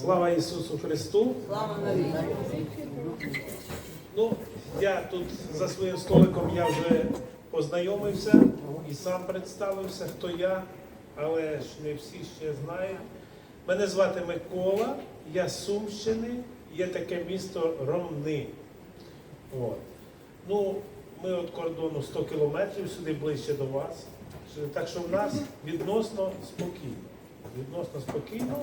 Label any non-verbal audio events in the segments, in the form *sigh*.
Слава Ісусу Христу! Слава. Ну, я тут за своїм столиком я вже познайомився і сам представився, хто я, але ж не всі ще знають. Мене звати Микола, я з Сумщини, є таке місто Ромни. От. Ну, ми від кордону 100 кілометрів сюди ближче до вас. Так що в нас відносно спокійно. Відносно спокійно,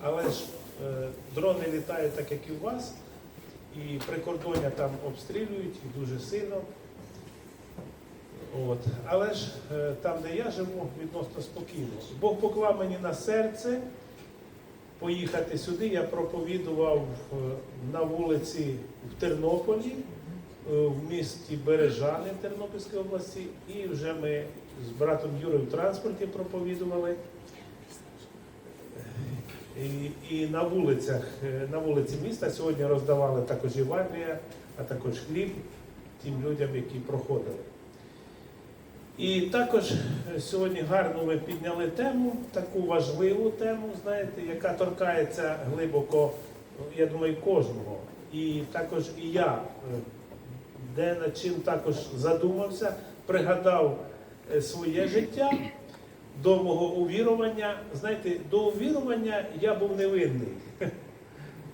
але ж е, дрони літають так, як і у вас. І прикордоння там обстрілюють і дуже сильно. От. Але ж е, там, де я живу, відносно спокійно. Бог поклав мені на серце поїхати сюди. Я проповідував е, на вулиці в Тернополі, е, в місті Бережани Тернопільської області, і вже ми з братом Юрою в транспорті проповідували. І, і на вулицях, е, на вулиці міста сьогодні роздавали також Євангелія, а також хліб тим людям, які проходили. І також е, сьогодні гарно ви підняли тему, таку важливу тему, знаєте, яка торкається глибоко, я думаю, кожного. І також і я е, де над чим також задумався, пригадав своє життя до мого увірування. Знаєте, до увірування я був невинний. *laughs*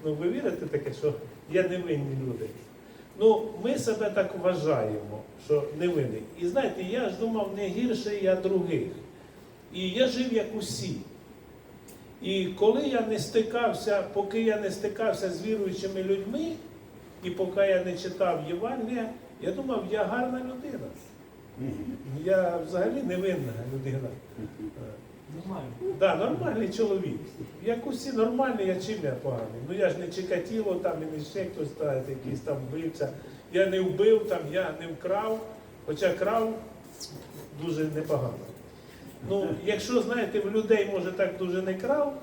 Ну, ви вірите таке, що я невинні люди? Ну, ми себе так вважаємо, що невинний. І знаєте, я ж думав, не гірше я других. І я жив як усі. І коли я не стикався, поки я не стикався з віруючими людьми, і поки я не читав Євангелія, я думав, я гарна людина. Я взагалі невинна людина. Нормально. Да, нормальний чоловік. Як усі нормальні, я чим я поганий. Ну я ж не Чикатіло там і не ще хтось та, якийсь там вбивця. Я не вбив там, я не вкрав, хоча крав дуже непогано. Ну, якщо, знаєте, в людей, може, так дуже не крав,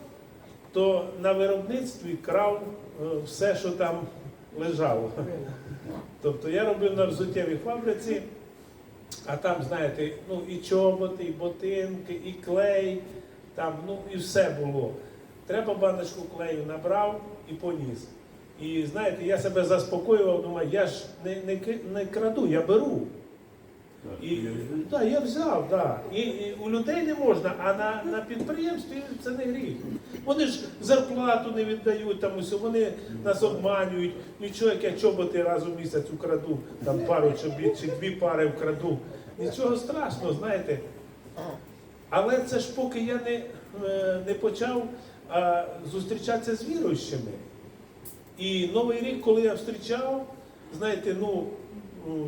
то на виробництві крав е, все, що там лежало. Тобто я робив на взуттєвій фабриці, а там, знаєте, ну і чоботи, і ботинки, і клей, там, ну і все було. Треба баночку клею набрав і поніс. І знаєте, я себе заспокоював, думаю, я ж не, не, не краду, я беру. І, да, я взяв, да. І, і у людей не можна, а на, на підприємстві це не гріх. Вони ж зарплату не віддають, там усе, вони нас обманюють. Нічого, як я чоботи раз у місяць украду, там пару чобіт чи дві пари вкраду. Нічого страшного, знаєте. Але це ж поки я не, е, не почав а, зустрічатися з віруючими. І Новий рік, коли я зустрічав, знаєте, ну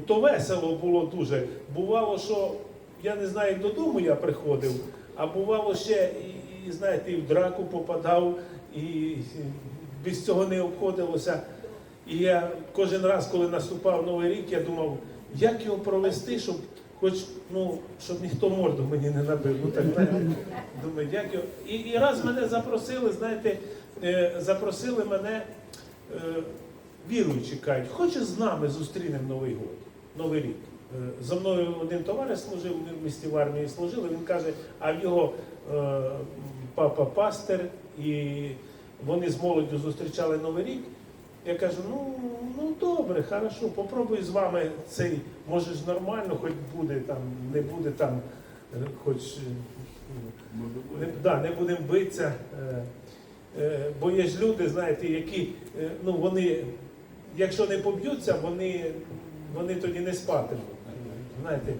то весело було дуже. Бувало, що я не знаю, як додому я приходив, а бувало ще, і, і знаєте, і в драку попадав, і, без цього не обходилося. І я кожен раз, коли наступав Новий рік, я думав, як його провести, щоб хоч ну, щоб ніхто морду мені не набив. Ну так думаю, як його. І, і раз мене запросили, знаєте, е, запросили мене е, віруючі кажуть, хочеш з нами зустрінемо Новий год, Новий рік. Е, За мною один товариш служив, ми в місті в армії служили. Він каже, а в його е, папа пастир, і вони з молоддю зустрічали Новий рік. Я кажу, ну, ну добре, хорошо, попробуй з вами цей, може ж нормально, хоч буде там, не буде там, е, хоч е, не, да, не будемо битися. Е, е, бо є ж люди, знаєте, які, е, ну вони, якщо не поб'ються, вони, вони тоді не спатимуть. Знаєте,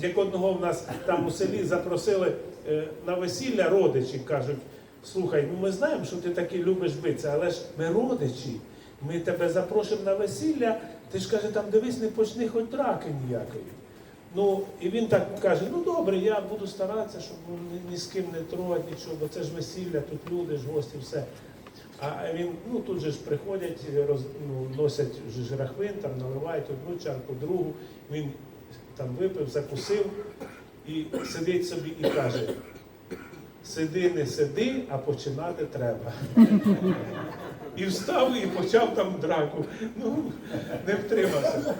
як одного в нас там у селі запросили е, на весілля родичі, кажуть, слухай, ну ми знаємо, що ти таки любиш битися, але ж ми родичі, ми тебе запрошуємо на весілля, ти ж каже, там дивись, не почни хоч драки ніякої. Ну, і він так каже: ну добре, я буду старатися, щоб ні, ні з ким не трогати нічого, бо це ж весілля, тут люди ж гості, все. А він, ну тут же ж приходять, роз, ну, носять ж там наливають одну чарку, другу. Він там випив, закусив і сидить собі і каже: сиди, не сиди, а починати треба. і встав і почав там драку. Ну, не втримався.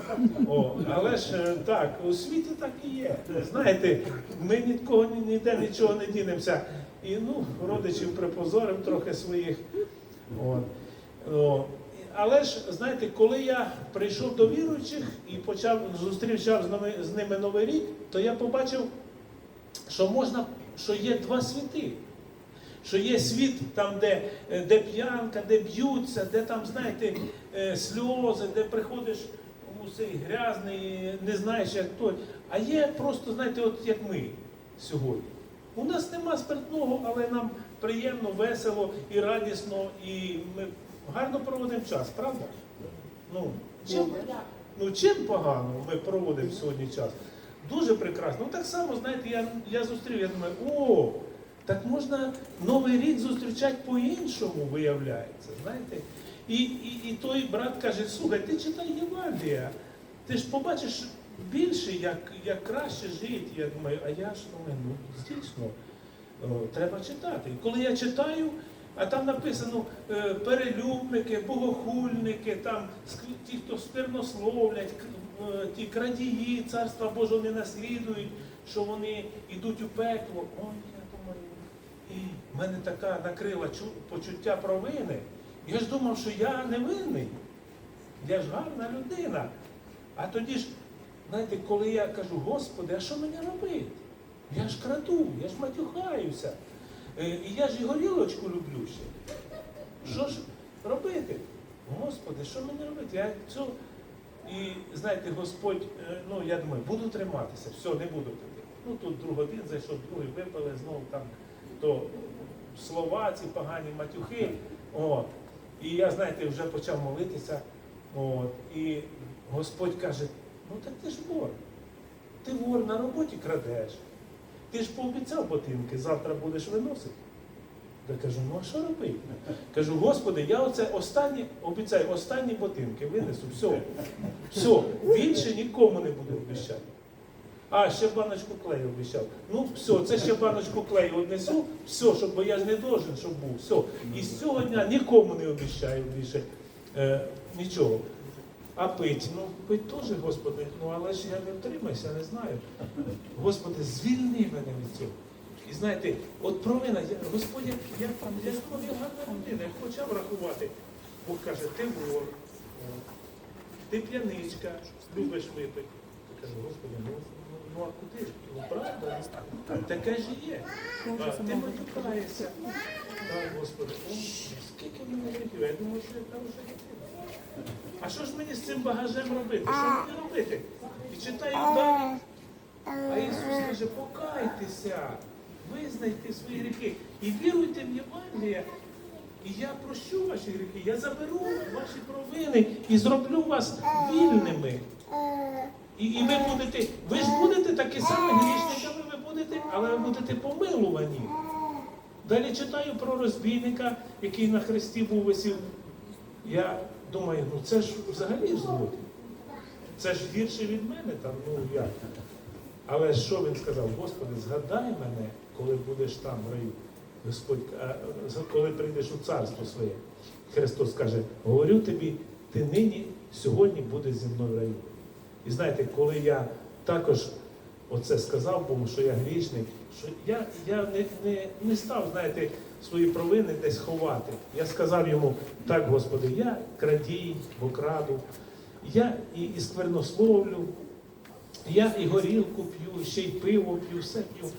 О, але ж е, так, у світі так і є. Знаєте, ми нікого ніде нічого не дінемося. І ну, родичів припозорив трохи своїх. От. О, але ж, знаєте, коли я прийшов до віруючих і почав зустрічав з ними, з ними Новий рік, то я побачив, що можна, що є два світи. Що є світ там, де, де п'янка, де б'ються, де там, знаєте, е, сльози, де приходиш у цей грязний, не знаєш, як той. А є просто, знаєте, от як ми сьогодні. У нас нема спиртного, але нам приємно, весело і радісно, і ми гарно проводимо час, правда? Ну, чим, ну, чим погано ми проводимо сьогодні час? Дуже прекрасно. Ну так само, знаєте, я, я зустрів, я думаю, о, так можна Новий рік зустрічати по-іншому, виявляється. знаєте. І, і, і той брат каже, слухай, ти читай Євангелія, ти ж побачиш більше, як, як краще жити. Я думаю, а я ж думаю, ну дійсно, о, треба читати. Коли я читаю, а там написано е, перелюбники, богохульники, там ті, хто сквернословлять, к- е, ті крадії, царства Божого не наслідують, що вони йдуть у пекло. Ой, я думаю, в мене така накрила почуття провини. Я ж думав, що я не винний. Я ж гарна людина. А тоді ж, знаєте, коли я кажу, Господи, а що мені робити? Я ж краду, я ж матюхаюся. Е, І я ж і горілочку люблю ще. Що ж робити? Господи, що мені робити? Я цю... І знаєте, Господь, е, ну я думаю, буду триматися, все, не буду пити. Ну тут друг один зайшов, другий випили, знову там то слова, ці погані матюхи. От. І я, знаєте, вже почав молитися. От. І Господь каже, ну так ти ж вор. Ти вор на роботі крадеш. Ти ж пообіцяв ботинки, завтра будеш виносити. Я кажу, ну а що робити? Кажу, Господи, я оце останні, обіцяю, останні ботинки винесу, все. Все, більше нікому не буду обіцяти. А, ще баночку клею обіцяв. Ну, все, це ще баночку клею однесу, все, щоб бо я ж не должен, щоб був. Все. І з цього дня нікому не обіцяю більше е, нічого. А пить, ну пить теж, Господи, ну але ж я не втримаюся, не знаю. Господи, звільни мене від цього. І знаєте, от провина, я, Господь, як там, я я гарна людина, я почав рахувати. Бог каже, ти вор, ти п'яничка, любиш випити. Я кажу, Господи, ну, ну, а куди ж? Ну правда, таке ж і є. А, ти матюкаєшся. Так, Господи, о, скільки в мене гріхів, я думаю, що я там вже дитина. А що ж мені з цим багажем робити? Що мені робити? І читаю далі. А Ісус каже, покайтеся, визнайте свої гріхи і віруйте в Євангелія. І я прощу ваші гріхи, я заберу ваші провини і зроблю вас вільними. І, і ви будете, ви ж будете такі самі грішниками, ви будете, але ви будете помилувані. Далі читаю про розбійника, який на хресті був висів. Я думаю, ну це ж взагалі злочин. Це ж гірше від мене там, ну як. Але що він сказав? Господи, згадай мене, коли будеш там в раю. Господь, коли прийдеш у царство своє. Христос каже, говорю тобі, ти нині, сьогодні будеш зі мною в раю. І знаєте, коли я також оце сказав Богу, що я грішник, що я, я не, не, не став, знаєте, свої провини десь ховати. Я сказав йому, так, Господи, я крадій, бо краду, я і, і сквернословлю, я і горілку п'ю, ще й пиво п'ю, все п'ю.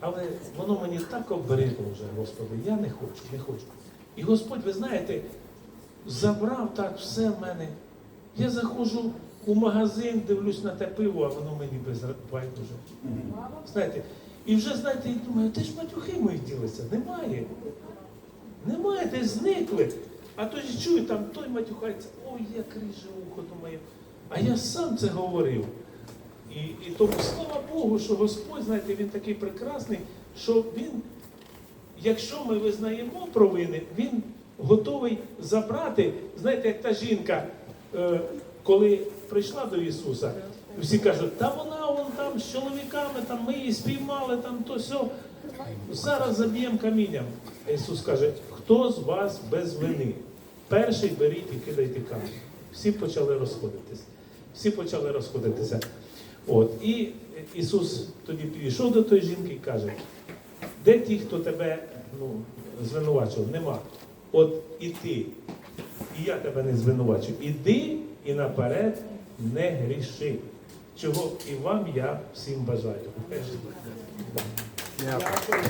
Але воно мені так обридло вже, Господи, я не хочу, не хочу. І Господь, ви знаєте, забрав так все в мене. Я заходжу у магазин, дивлюсь на те пиво, а воно мені без байдуже. Знаєте, і вже, знаєте, і думаю, де ж матюхи мої ділися? Немає. Немає, десь зникли. А то ж чую, там той матюхається, ой, як ріже ухо, думаю. А я сам це говорив. І, і тому слава Богу, що Господь, знаєте, він такий прекрасний, що він, якщо ми визнаємо провини, він готовий забрати, знаєте, як та жінка, е, коли прийшла до Ісуса, і всі кажуть, та вона вон там з чоловіками, там ми її спіймали, там то сьо. Зараз заб'ємо камінням. А Ісус каже, хто з вас без вини? перший беріть і кидайте камінь. Всі почали розходитись. Всі почали розходитися. От. І Ісус тоді підійшов до тої жінки і каже, де ті, хто тебе ну, звинувачував? Нема. От і ти, і я тебе не звинувачу. Іди і наперед не гріши. Чого і вам я всім бажаю. Дякую.